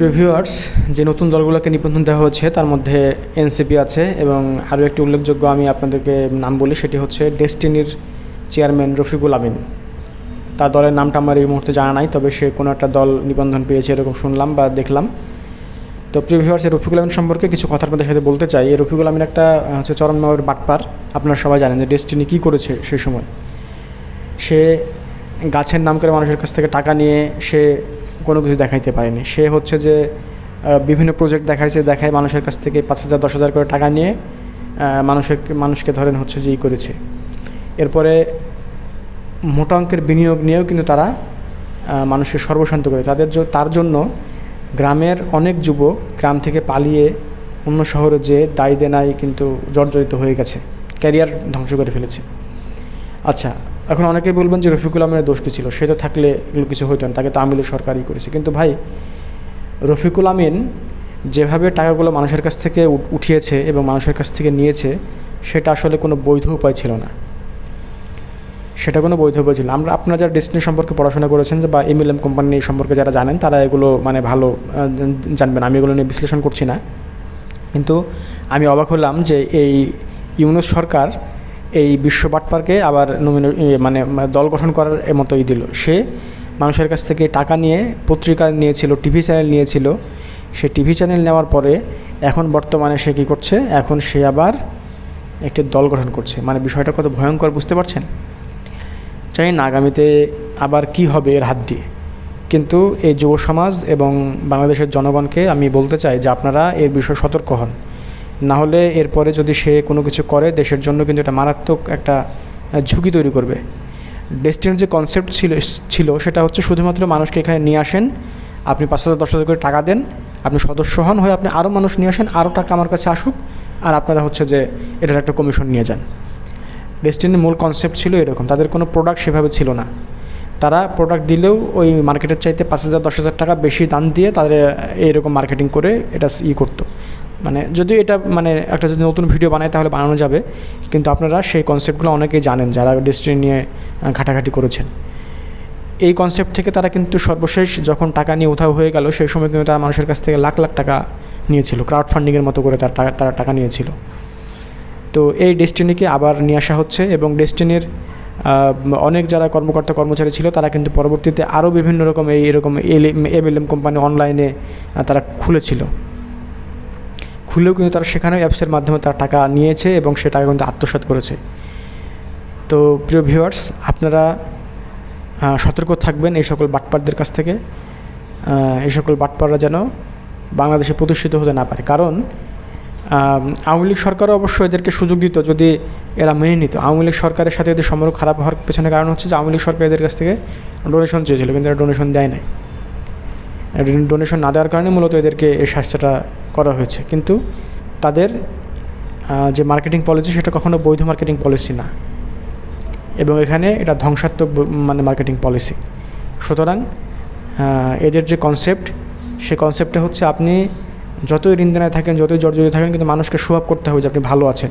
Previewers যে নতুন দলগুলোকে নিবন্ধন দেওয়া হচ্ছে তার মধ্যে এনসিপি আছে এবং আরও একটি উল্লেখযোগ্য আমি আপনাদেরকে নাম বলি, সেটি হচ্ছে ডেস্টিনির চেয়ারম্যান রফিকুল আমিন। তার দলের নামটা আমার এই মুহূর্তে জানা নাই, তবে সে কোনো একটা দল নিবন্ধন পেয়েছে এরকম শুনলাম বা দেখলাম। তো প্রিভিউয়ার্স এই রফিকুল আমিন সম্পর্কে কিছু কথা আপনাদের সাথে বলতে চাই। এই রফিকুল আমিন একটা হচ্ছে চরমনগর বাটপার। আপনারা সবাই জানেন যে ডেস্টিনি কী করেছে সেই সময়। সে গাছের নাম করে মানুষের কাছ থেকে টাকা নিয়ে সে কোনো কিছু দেখাইতে পারেনি। সে হচ্ছে যে বিভিন্ন প্রজেক্ট দেখাইছে, দেখায় মানুষের কাছ থেকে পাঁচ হাজার, দশ হাজার করে টাকা নিয়ে মানুষের মানুষকে ধরেন হচ্ছে যে ই করেছে। এরপরে মোটা অঙ্কের বিনিয়োগ নিয়েও কিন্তু তারা মানুষকে সর্বশান্ত করে। তাদের তার জন্য গ্রামের অনেক যুবক গ্রাম থেকে পালিয়ে অন্য শহরে যেয়ে দায়ী দেনায় কিন্তু জর্জরিত হয়ে গেছে। ক্যারিয়ার ধ্বংস করে ফেলেছে। আচ্ছা এখন অনেকেই বলবেন যে রফিকুল আমিনের দোষ কী ছিল? সে তো থাকলে এগুলো কিছু হইতো না, তাকে তো আমিলের সরকারই করেছে। কিন্তু ভাই, রফিকুল আমিন যেভাবে টাকাগুলো মানুষের কাছ থেকে উঠিয়েছে এবং মানুষের কাছ থেকে নিয়েছে, সেটা আসলে কোনো বৈধ উপায় ছিল না। সেটা কোনো বৈধ উপায় ছিল। আমরা, আপনারা যারা ডেস্টিনি সম্পর্কে পড়াশোনা করেছেন বা এমএলএম কোম্পানি সম্পর্কে যারা জানেন, তারা এগুলো মানে ভালো জানবেন। আমি এগুলো নিয়ে বিশ্লেষণ করছি না। কিন্তু আমি অবাক হলাম যে এই ইউনুস সরকার এই বিশ্ব পার্কে আবার নমিনে মানে দল গঠন করার মতোই দিল। সে মানুষের কাছ থেকে টাকা নিয়ে পত্রিকা নিয়েছিল, টিভি চ্যানেল নিয়েছিল। সে টিভি চ্যানেল নেওয়ার পরে এখন বর্তমানে সে কী করছে? এখন সে আবার একটি দল গঠন করছে। মানে বিষয়টা কত ভয়ঙ্কর বুঝতে পারছেন? চাই না, আগামীতে আবার কি হবে এর হাত দিয়ে। কিন্তু এই যুব সমাজ এবং বাংলাদেশের জনগণকে আমি বলতে চাই যে আপনারা এর বিষয়ে সতর্ক হন। না হলে এরপরে যদি সে কোনো কিছু করে, দেশের জন্য কিন্তু এটা মারাত্মক একটা ঝুঁকি তৈরি করবে। ডেস্টিনির যে কনসেপ্ট ছিল ছিল, সেটা হচ্ছে শুধুমাত্র মানুষকে এখানে নিয়ে আসেন, আপনি পাঁচ হাজার, দশ হাজার করে টাকা দেন, আপনি সদস্য হন, হয়ে আপনি আরও মানুষ নিয়ে আসেন, আরও টাকা আমার কাছে আসুক, আর আপনারা হচ্ছে যে এটার একটা কমিশন নিয়ে যান। ডেস্টিনের মূল কনসেপ্ট ছিল এরকম, তাদের কোনো প্রোডাক্ট সেভাবে ছিল না। তারা প্রোডাক্ট দিলেও ওই মার্কেটের চাইতে পাঁচ হাজার, দশ হাজার টাকা বেশি দাম দিয়ে তাদের এইরকম মার্কেটিং করে এটা ই করতো। মানে যদি এটা মানে একটা যদি নতুন ভিডিও বানায় তাহলে বানানো যাবে। কিন্তু আপনারা সেই কনসেপ্টগুলো অনেকেই জানেন যারা ডেস্টিনি নিয়ে ঘাটাঘাটি করেছেন। এই কনসেপ্ট থেকে তারা কিন্তু সর্বশেষ যখন টাকা নিয়ে উধাও হয়ে গেল, সেই সময় কিন্তু তারা মানুষের কাছ থেকে লাখ লাখ টাকা নিয়েছিল। ক্রাউড ফান্ডিংয়ের মতো করে তার তারা টাকা নিয়েছিল। তো এই ডেস্টিনিকে আবার নিয়ে আসা হচ্ছে এবং ডেস্টিনির অনেক যারা কর্মকর্তা, কর্মচারী ছিল, তারা কিন্তু পরবর্তীতে আরও বিভিন্ন রকম এই এরকম এম এল, এম কোম্পানি অনলাইনে তারা খুলেছিল। খুলেও কিন্তু তারা সেখানেও অ্যাপসের মাধ্যমে তারা টাকা নিয়েছে এবং সে টাকা কিন্তু আত্মসাৎ করেছে। তো প্রিয় ভিউয়ার্স আপনারা সতর্ক থাকবেন এই সকল বাটপারদের কাছ থেকে। এই সকল বাটপাররা যেন বাংলাদেশে প্রতিষ্ঠিত হতে না পারে। কারণ আওয়ামী লীগ সরকারও অবশ্য এদেরকে সুযোগ দিত যদি এরা মেনে নিত। আওয়ামী লীগ সরকারের সাথে এদের সম্পর্ক খারাপ হওয়ার পেছনে কারণ হচ্ছে যে আওয়ামী লীগ সরকার এদের কাছ থেকে ডোনেশন চেয়েছিল, কিন্তু এরা ডোনেশন দেয় নাই। ডোনেশন না দেওয়ার কারণে মূলত এদেরকে এই শাস্তিটা হয়েছে। কিন্তু তাদের যে মার্কেটিং পলিসি সেটা কখনো বৈধ মার্কেটিং পলিসি না। এবং এখানে এটা ধ্বংসাত্মক মানে মার্কেটিং পলিসি সুতরাং এদের যে কনসেপ্ট সে কনসেপ্টটা হচ্ছে আপনি যতই ঋণদানায় থাকেন, যতই জর্জরিত থাকেন, কিন্তু মানুষকে শো করতে হবে যে আপনি ভালো আছেন।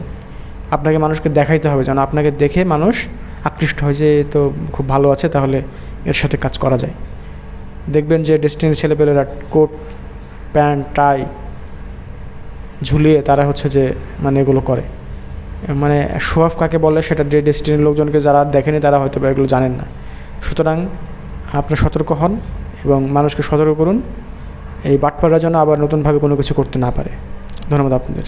আপনাকে মানুষকে দেখাইতে হবে যেন আপনাকে দেখে মানুষ আকৃষ্ট হয় যে তো খুব ভালো আছে, তাহলে এর সাথে কাজ করা যায়। দেখবেন যে ডেস্টিনির ছেলেপেলেরা কোট প্যান্ট টাই ঝুলিয়ে তারা হচ্ছে যে মানে এগুলো করে। মানে সোহাফ কাকে বলে সেটা যে ডেস্টিনির লোকজনকে যারা দেখেনি তারা হয়তো বা এগুলো জানেন না। সুতরাং আপনি সতর্ক হন এবং মানুষকে সতর্ক করুন। এই বাটপাড়া যেন আবার নতুনভাবে কোনো কিছু করতে না পারে। ধন্যবাদ আপনাদের।